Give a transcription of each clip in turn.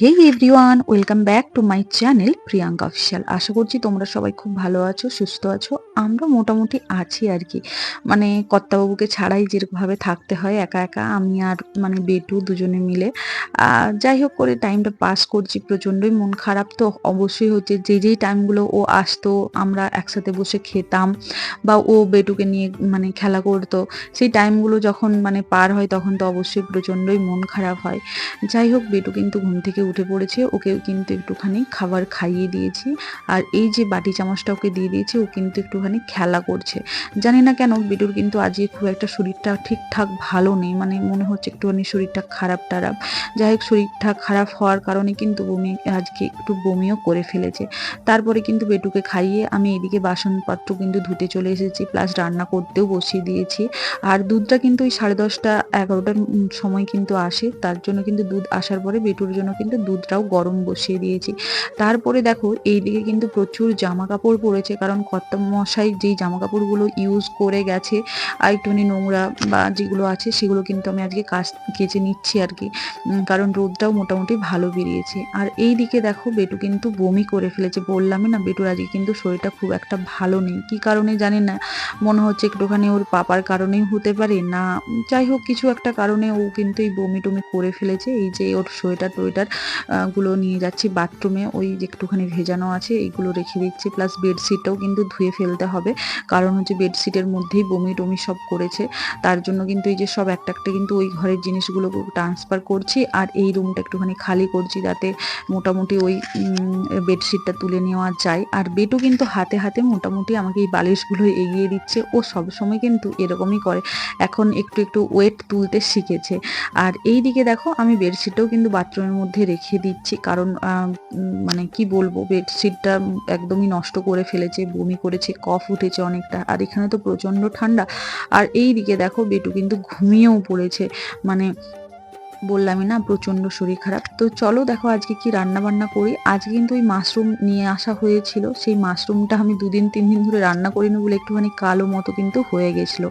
Hey everyone, welcome back to my channel Priyanka official. আশা করছি তোমরা সবাই খুব ভালো আছো, সুস্থ আছো। আমরা মোটামুটি আছি আর কি। মানে কর্তাবাবুকে ছাড়াই যেরকমভাবে থাকতে হয়, একা একা আমি আর মানে বেটু দুজনে মিলে। যাই হোক করে টাইমটা পাস করছি, প্রচণ্ডই মন খারাপ তো অবশ্যই হচ্ছে যে যেই টাইমগুলো ও আসতো, আমরা একসাথে বসে খেতাম বা ও বেটুকে নিয়ে মানে খেলা করতো, সেই টাইমগুলো যখন মানে পার হয় তখন তো অবশ্যই প্রচণ্ডই মন খারাপ হয়। যাই হোক, বেটু কিন্তু ঘুম থেকে উঠে পড়েছে ওকে কিন্তু একটুখানি খাবার খাইয়ে দিয়েছি। আর এই যে বাটি চামচটা ওকে দিয়ে দিয়েছি, ও কিন্তু একটুখানি খেলা করছে। জানি না কেন, বেটুর কিন্তু আজকে খুব একটা শরীরটা ঠিকঠাক ভালো নেই মানে মনে হচ্ছে একটুখানি শরীরটা খারাপ টারাপ। যাই হোক, শরীরটা খারাপ হওয়ার কারণে কিন্তু বমি আজকে একটু বমিও করে ফেলেছে। তারপরে কিন্তু বেটুকে খাইয়ে আমি এদিকে বাসনপত্র কিন্তু ধুতে চলে এসেছি প্লাস রান্না করতেও বসিয়ে দিয়েছি। আর দুধটা কিন্তু ওই সাড়ে দশটা, এগারোটার সময় কিন্তু আসে, তার জন্য কিন্তু দুধ আসার পরে বেটুর জন্য কিন্তু দুধটাও গরম বসিয়ে দিয়েছি। তারপরে দেখো, এইদিকে কিন্তু প্রচুর জামা কাপড় পড়েছে কারণ কত মশাই যেই জামা কাপড়গুলো ইউজ করে গেছে, আর একটুখানি নোংরা বা যেগুলো আছে, সেগুলো কিন্তু আমি আজকে কাচ কেচে নিচ্ছি আর কি কারণ রোদটাও মোটামুটি ভালো বেরিয়েছে। আর এই দিকে দেখো, বেটু কিন্তু বমি করে ফেলেছে। বললামই না, বেটুর আজকে কিন্তু শরীরটা খুব একটা ভালো নেই। কি কারণে জানি না, মনে হচ্ছে একটুখানি ওর পাপার কারণেই হতে পারে। না, যাই হোক, কিছু একটা কারণে ও কিন্তু এই বমি টমি করে ফেলেছে। এই যে ওর সোয়েটার টোয়েটার গুলো নিয়ে যাচ্ছি বাথরুমে ওই যে একটুখানি ভেজানো আছে, এইগুলো রেখে দিচ্ছি। প্লাস বেডশিটটাও কিন্তু ধুয়ে ফেলতে হবে। কারণ হচ্ছে বেডশিটের মধ্যেই বমি টমি সব করেছে। তার জন্য কিন্তু এই যে সব একটা একটা কিন্তু ওই ঘরের জিনিসগুলো ট্রান্সফার করছি। আর এই রুমটা একটুখানি খালি করছি যাতে মোটামুটি ওই বেডশিটটা তুলে নেওয়া যায়। আর বেটু কিন্তু হাতে হাতে মোটামুটি আমাকে এই বালিশগুলো এগিয়ে দিচ্ছে। ও সবসময় কিন্তু এরকমই করে। এখন একটু একটু ওয়েট তুলতে শিখেছে। আর এই দিকে দেখো, আমি বেডশিটটাও কিন্তু বাথরুমের মধ্যে রেখে দিচ্ছি। কারণ মানে কি বলব, বেডশিটটা একদমই নষ্ট করে ফেলেছে, বমি করেছে, কফ উঠেছে অনেকটা। আর এখানে তো প্রচণ্ড ঠান্ডা। আর এই দিকে দেখো, বেটু কিন্তু ঘুমিয়েও পড়েছে। মানে বললামই না প্রচণ্ড শরীর খারাপ। তো চলো দেখো আজকে কি রান্না বান্না করি। আজকে কিন্তু ওই মাশরুম নিয়ে আসা হয়েছিল। সেই মাশরুমটা আমি দুদিন, তিন দিন ধরে রান্না করিনি বলে একটুখানি কালো মতো কিন্তু হয়ে গেছিল।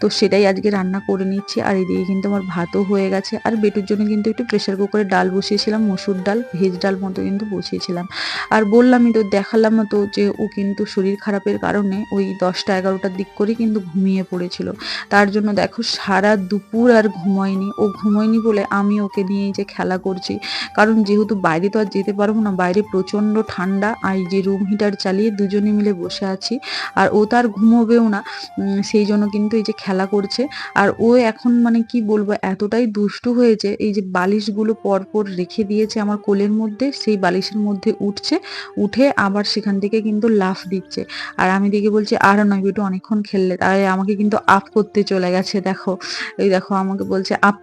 তো সেটাই আজকে রান্না করে নিচ্ছি। আর এদিকে কিন্তু আমার ভাতও হয়ে গেছে। আর বেটুর জন্য কিন্তু একটু প্রেশার কুকারে ডাল বসিয়েছিলাম, মসুর ডাল ভেজ ডাল মতো কিন্তু বসিয়েছিলাম। আর বললামই তো, দেখালাম তো যে ও কিন্তু শরীর খারাপের কারণে ওই দশটা, এগারোটার দিক করে কিন্তু ঘুমিয়ে পড়েছিল। তার জন্য দেখো সারা দুপুর আর ঘুমোয়নি। ও ঘুমোয়নি বলে আমি ওকে নিয়ে যে খেলা করছি। কারণ যেহেতু বাইরে তো আর যেতে পারব না, বাইরে প্রচণ্ড ঠান্ডা আর যে রুম হিটার চালিয়ে দুজনে মিলে বসে আছি। আর ও তার ঘুমোবেও না সেই জন্য কিন্তু এই যে খেলা করছে। আর ও এখন মানে কি বলব, এতটাই দুষ্টু হয়েছে, এই যে বালিশগুলো পরপর রেখে দিয়েছে আমার কোলের মধ্যে, সেই বালিশের মধ্যে উঠছে, উঠে আবার সেখান থেকে কিন্তু লাফ দিচ্ছে। আর আমি দেখে বলছি, আর নয় বেটু, অনেকক্ষণ খেললে। তাই আমাকে কিন্তু আপ করতে চলে গেছে, দেখো। এই দেখো, আমাকে বলছে, আপ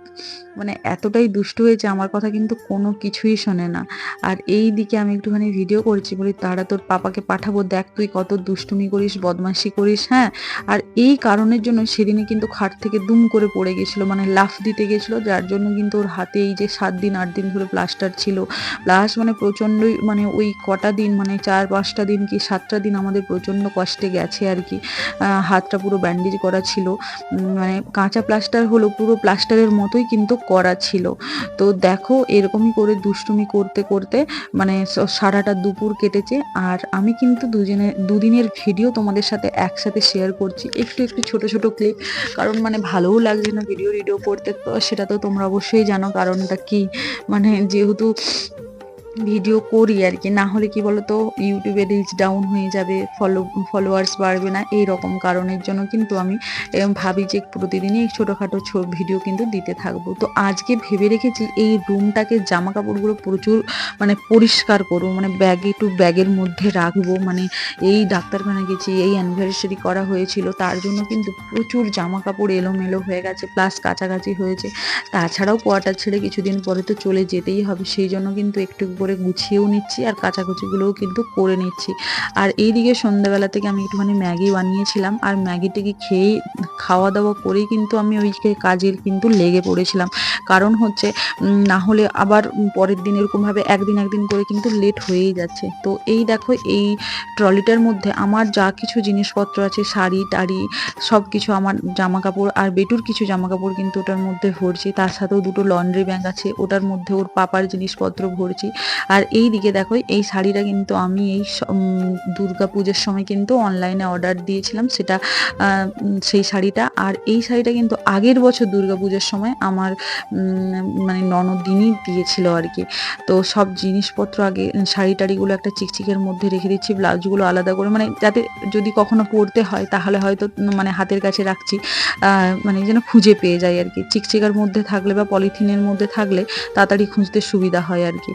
মানে এতটাই দুষ্টু হয়েছে, আমার কথা কিন্তু কোনো কিছুই শোনে না। আর এই দিকে আমি একটুখানি ভিডিও করছি বলি, তারা তোর পাপাকে পাঠাবো, দেখ তুই কত দুষ্টুমি করিস, বদমাশি করিস হ্যাঁ? আর এই কারণের জন্য সেদিনে কিন্তু খাট থেকে দুম করে পড়ে গেছিল মানে লাফ দিতে গেছিল, যার জন্য কিন্তু ওর হাতে এই যে সাত দিন, আট দিন ধরে প্লাস্টার ছিল। প্লাস মানে প্রচণ্ডই মানে ওই কটা দিন মানে চার, পাঁচটা দিন কি সাতটা দিন আমাদের প্রচণ্ড কষ্টে গেছে আর কি। হাতটা পুরো ব্যান্ডেজ করা ছিল। মানে কাঁচা প্লাস্টার হলো, পুরো প্লাস্টারের মতোই কিন্তু করা ছিল তো দেখো এরকমই করে দুষ্টুমি করতে করতে মানে সারাটা দুপুর কেটেছে। আর আমি কিন্তু দুজনে, দুদিনের ভিডিও তোমাদের সাথে একসাথে শেয়ার করছি। একটু একটু ছোট ছোট ক্লিপ কারণ মানে ভালোও লাগছে না ভিডিও ভিডিও করতে। তো সেটা তো তোমরা অবশ্যই জানো কারণটা কি? মানে যেহেতু ভিডিও করি আর কি। না হলে কি বলতো ইউটিউবে রিচ ডাউন হয়ে যাবে ফলো ফলোয়ার্স বাড়বে না এই রকম কারণের জন্য কিন্তু আমি ভাবি যে প্রতিদিনই ছোটোখাটো ভিডিও কিন্তু দিতে থাকব। তো আজকে ভেবে রেখেছি এই রুমটাকে জামা কাপড়গুলো প্রচুর মানে পরিষ্কার করব মানে ব্যাগে টু ব্যাগের মধ্যে রাখব। মানে এই ডাক্তারখানা গেছি, এই অ্যানিভার্সারি করা হয়েছিল, তার জন্য কিন্তু প্রচুর জামা কাপড় এলোমেলো হয়ে গেছে প্লাস কাছাকাছি হয়েছে। তাছাড়াও কোয়াটার ছেড়ে কিছুদিন পরে তো চলে যেতেই হবে, সেই জন্য কিন্তু একটু করে করে গুছিয়েও নিচ্ছি আর কাচাকুচিগুলোও কিন্তু করে নিচ্ছি। আর এইদিকে সন্ধ্যাবেলা থেকে আমি একটুখানি ম্যাগি বানিয়েছিলাম আর ম্যাগিটাকে খেয়েই খাওয়া দাওয়া করেই কিন্তু আমি ওই কাজের কিন্তু লেগে পড়েছিলাম। কারণ হচ্ছে না হলে আবার পরের দিন এরকমভাবে একদিন একদিন করে কিন্তু লেট হয়েই যাচ্ছে। তো এই দেখো, এই ট্রলিটার মধ্যে আমার যা কিছু জিনিসপত্র আছে, শাড়ি, টাড়ি সব কিছু আমার জামা কাপড় আর বেটুর কিছু জামা কাপড় কিন্তু ওটার মধ্যে ভরছি। তার সাথেও দুটো লন্ড্রি ব্যাগ আছে, ওটার মধ্যে ওর পাপার জিনিসপত্র ভরছি। আর এই দিকে দেখো, এই শাড়িটা কিন্তু আমি এই দুর্গা পুজোর সময় কিন্তু অনলাইনে অর্ডার দিয়েছিলাম, সেটা সেই শাড়িটা। আর এই শাড়িটা কিন্তু আগের বছর দুর্গা পুজোর সময় আমার মানে ননদিনই দিয়েছিল আর কি। তো সব জিনিসপত্র আগে, শাড়ি টাড়িগুলো একটা চিকচিকের মধ্যে রেখে দিচ্ছি, ব্লাউজগুলো আলাদা করে মানে যাতে যদি কখনো পরতে হয়, তাহলে হয়তো মানে হাতের কাছে রাখছি মানে যেন খুঁজে পেয়ে যায় আর কি। চিকচিকার মধ্যে থাকলে বা পলিথিনের মধ্যে থাকলে তাড়াতাড়ি খুঁজতে সুবিধা হয় আর কি।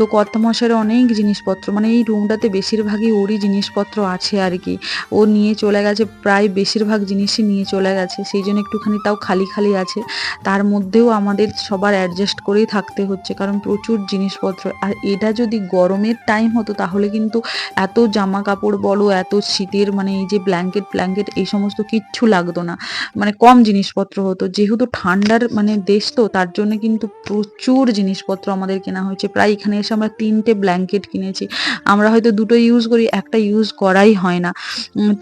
তো কর্তামশাইয়ের অনেক জিনিসপত্র মানে এই রুমটাতে বেশিরভাগই ওরই জিনিসপত্র আছে আর কি। ও নিয়ে চলে গেছে, প্রায় বেশিরভাগ জিনিসই নিয়ে চলে গেছে, সেই জন্য একটুখানি তাও খালি খালি আছে। তার মধ্যেও আমাদের সবার অ্যাডজাস্ট করেই থাকতে হচ্ছে, কারণ প্রচুর জিনিসপত্র। আর এটা যদি গরমের টাইম হতো, তাহলে কিন্তু এত জামা কাপড় বলো, এত শীতের মানে এই যে ব্ল্যাঙ্কেট ব্ল্যাঙ্কেট এই সমস্ত কিচ্ছু লাগতো না। মানে কম জিনিসপত্র হতো, যেহেতু ঠান্ডার মানে দেশ তো, তার জন্য কিন্তু প্রচুর জিনিসপত্র আমাদের কেনা হয়েছে। প্রায় এখানে এসে আমরা তিনটে ব্ল্যাঙ্কেট কিনেছি। আমরা হয়তো দুটো ইউজ করি, একটা ইউজ করাই হয় না।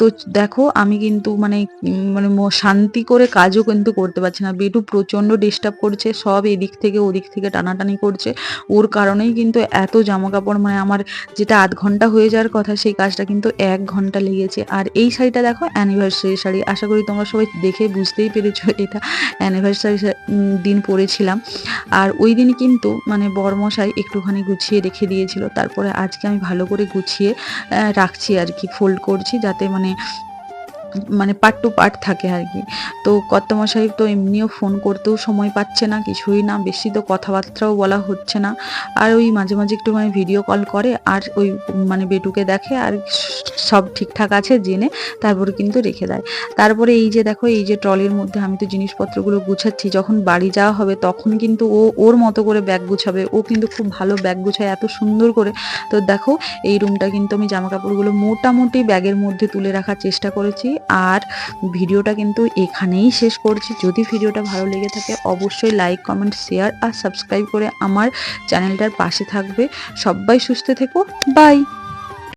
তো দেখো, আমি কিন্তু মানে মানে শান্তি করে কাজও কিন্তু করতে পারছি না। বেটু প্রচণ্ড ডিস্টার্ব করছে, সব এদিক থেকে ওদিক থেকে টানাটানি করছে। ওর কারণেই কিন্তু এত জামা কাপড় মানে আমার যেটা আধ ঘণ্টা হয়ে যাওয়ার কথা, সেই কাজটা কিন্তু এক ঘণ্টা লেগেছে। আর এই শাড়িটা দেখো অ্যানিভার্সারি শাড়ি। আশা করি তোমরা সবাই দেখে বুঝতেই পেরেছ এটা অ্যানিভার্সারি দিন পরেছিলাম। আর ওই দিন কিন্তু মানে বরমশাই একটুখানি গুছিয়ে রেখে দিয়েছিল। তারপরে আজকে আমি ভালো করে গুছিয়ে রাখছি আর কি ফোল্ড করছি যাতে মানে মানে পার্ট টু পার্ট থাকে আর কি। তো কর্তামশাই তো এমনিও ফোন করতেও সময় পাচ্ছে না, কিছুই না, বেশি তো কথাবার্তাও বলা হচ্ছে না। আর ওই মাঝে মাঝে একটু মানে ভিডিও কল করে, আর ওই মানে বেটুকে দেখে, আর সব ঠিকঠাক আছে, জেনে তারপরে কিন্তু রেখে দেয়। তারপরে এই যে দেখো, এই যে ট্রলির মধ্যে আমি তো জিনিসপত্রগুলো গুছাচ্ছি, যখন বাড়ি যাওয়া হবে তখন কিন্তু ও ওর মতো করে ব্যাগ গুছাবে। ও কিন্তু খুব ভালো ব্যাগ গুছায়, এত সুন্দর করে। তো দেখো, এই রুমটা কিন্তু আমি জামা কাপড়গুলো মোটামুটি ব্যাগের মধ্যে তুলে রাখার চেষ্টা করেছি। আর ভিডিওটা কিন্তু এখানেই শেষ করছি। যদি ভিডিওটা ভালো লেগে থাকে, অবশ্যই লাইক কমেন্ট শেয়ার আর সাবস্ক্রাইব করে আমার চ্যানেলটার পাশে থাকবে। সবাই সুস্থ থেকো। বাই